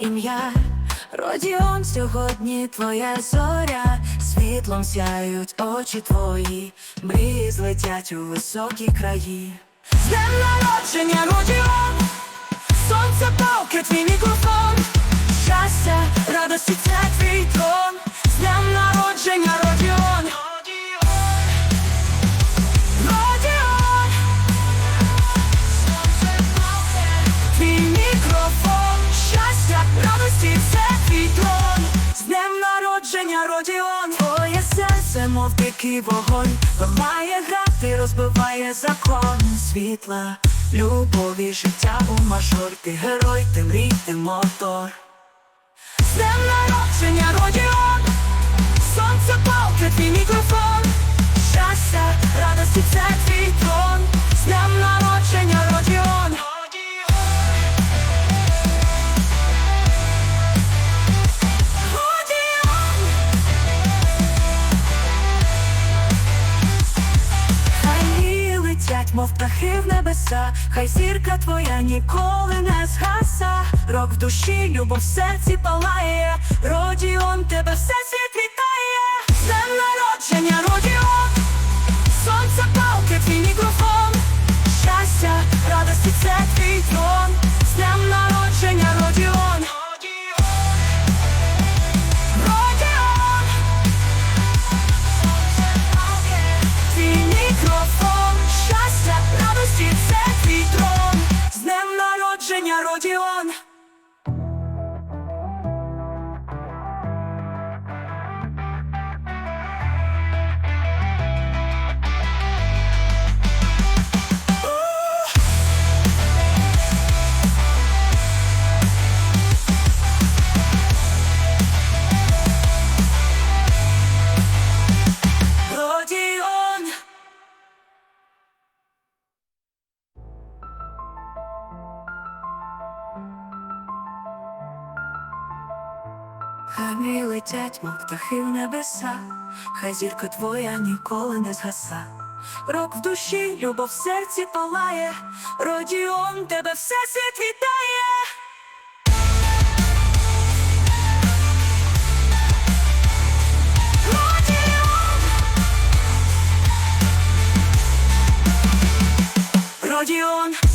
ім'я. Родіон сьогодні твоя зоря, світлом сяють очі твої, мрії злетять у високі краї. З днем народження, Родіон, сонце палки, твій мікрофон, радості, це твій трон. З днем народження, Родіон. Твоє серце, мов дикий вогонь, має грати, розбиває закон світла, любові, життя у мажор. Ти герой, ти мрій, ти мотор. З днем народження, Родіон. Сонце палки, твій мікрофон. Щастя, радості, це твій трон. Мов птахи в небеса, хай зірка твоя ніколи не згаса. Рок в душі, любов в серці палає. Родіон, тебе все світ вітає. З днем народження, Хай летять, мов птахи в небеса, хай зірка твоя ніколи не згаса. Рок в душі, любов в серці палає, Родіон, тебе все світ вітає. Родіон. Родіон.